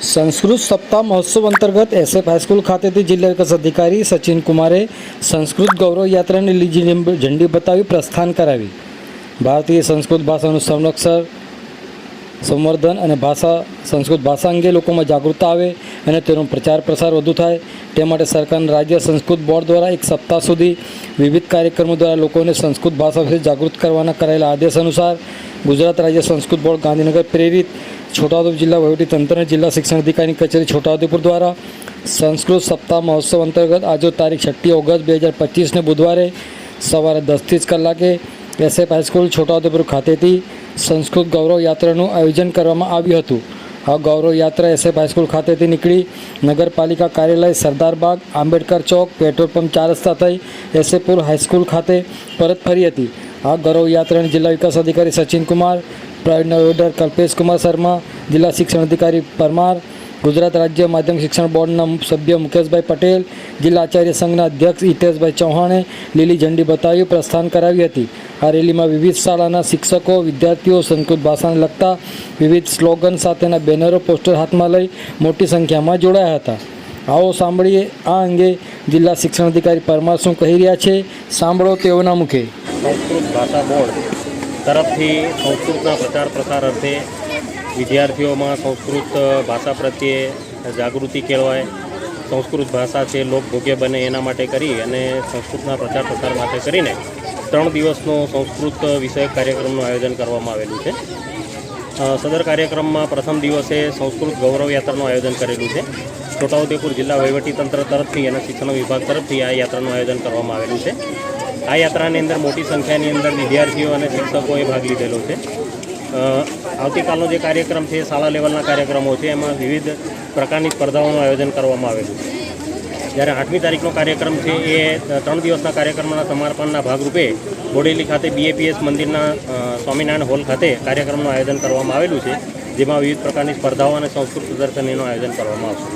સંસ્કૃત સપ્તાહ મહોત્સવ અંતર્ગત એસએફ હાઈસ્કૂલ ખાતેથી જિલ્લા વિકાસ અધિકારી સચિન કુમારે સંસ્કૃત ગૌરવ યાત્રાને લીલી ઝંડી બતાવી પ્રસ્થાન કરાવી. ભારતીય સંસ્કૃત ભાષાનું સંરક્ષણ, સંવર્ધન અને ભાષા, સંસ્કૃત ભાષા અંગે લોકોમાં જાગૃતતા આવે અને તેનો પ્રચાર પ્રસાર વધુ થાય. તે માટે સરકારના રાજ્ય સંસ્કૃત બોર્ડ દ્વારા એક સપ્તાહ સુધી વિવિધ કાર્યક્રમો દ્વારા લોકોને સંસ્કૃત ભાષા વિશે જાગૃત કરવાના કરાયેલા આદેશ અનુસાર ગુજરાત રાજ્ય સંસ્કૃત બોર્ડ ગાંધીનગર પ્રેરિત છોટાઉદેપુર જિલ્લા અને જિલ્લા શિક્ષણ અધિકારીની કચેરી છોટાઉદેપુર દ્વારા સંસ્કૃત સપ્તાહ મહોત્સવ અંતર્ગત આજે તારીખ છઠ્ઠી ઓગસ્ટ બે હજાર પચીસને બુધવારે સવારે દસથી જ કલાકે એસએફ હાઈસ્કૂલ છોટાઉદેપુર ખાતેથી સંસ્કૃત ગૌરવ યાત્રાનું આયોજન કરવામાં આવ્યું હતું. આ ગૌરવ યાત્રા એસએફ હાઈસ્કૂલ ખાતેથી નીકળી નગરપાલિકા કાર્યાલય સરદારબાગ આંબેડકર ચોક, પેટ્રોલ પંપ ચાર રસ્તા થઈ એસએપુર હાઈસ્કૂલ ખાતે પરત ફરી હતી. આ ગૌરવ યાત્રાને જિલ્લા વિકાસ અધિકારી સચિન કુમાર પ્રાઇવેટ ઓર્ડર કલ્પેશ કુમાર શર્મા, જિલ્લા શિક્ષણ અધિકારી પરમાર, ગુજરાત રાજ્ય માધ્યમિક શિક્ષણ બોર્ડના સભ્ય મુકેશભાઈ પટેલ, જિલ્લા આચાર્ય સંઘના અધ્યક્ષ હિતેશભાઈ ચૌહાણે લીલી ઝંડી બતાવી પ્રસ્થાન કરાવી હતી. આ રેલીમાં વિવિધ શાળાના શિક્ષકો, વિદ્યાર્થીઓ સંસ્કૃત ભાષાને લગતા વિવિધ સ્લોગન સાથેના બેનરો પોસ્ટર હાથમાં લઈ મોટી સંખ્યામાં જોડાયા હતા. આવો સાંભળીએ આ અંગે જિલ્લા શિક્ષણ અધિકારી પરમાર શું કહી રહ્યા છે. સાંભળો તેઓના મુખે. સંસ્કૃત ભાષા બોર્ડ તરફથી સંસ્કૃતના પ્રચાર પ્રસાર અર્થે વિદ્યાર્થીઓમાં સંસ્કૃત ભાષા પ્રત્યે જાગૃતિ કેળવાય, સંસ્કૃત ભાષા છે લોકભોગ્ય બને એના માટે કરી અને સંસ્કૃતના પ્રચાર પ્રસાર માટે કરીને ત્રણ દિવસનો સંસ્કૃત વિષયક કાર્યક્રમનું આયોજન કરવામાં આવેલું છે. સદર કાર્યક્રમમાં પ્રથમ દિવસે સંસ્કૃત ગૌરવ યાત્રાનું આયોજન કરેલું છે. છોટાઉદેપુર જિલ્લા વહીવટીતંત્ર તરફથી અને શિક્ષણ વિભાગ તરફથી આ યાત્રાનું આયોજન કરવામાં આવેલું છે. આ યાત્રાની અંદર મોટી સંખ્યાની અંદર વિદ્યાર્થીઓ અને શિક્ષકોએ ભાગ લીધેલો છે. આવતીકાલનો જે કાર્યક્રમ છે, શાળા લેવલના કાર્યક્રમો છે, એમાં વિવિધ પ્રકારની સ્પર્ધાઓનું આયોજન કરવામાં આવેલું છે. જ્યારે આઠમી તારીખનો કાર્યક્રમ છે, એ ત્રણ દિવસના કાર્યક્રમના સમર્પણના ભાગરૂપે બોડેલી ખાતે બીએપીએસ મંદિરના સ્વામિનારાયણ હોલ ખાતે કાર્યક્રમનું આયોજન કરવામાં આવેલું છે, જેમાં વિવિધ પ્રકારની સ્પર્ધાઓ અને સંસ્કૃત પ્રદર્શનીનું આયોજન કરવામાં આવશે.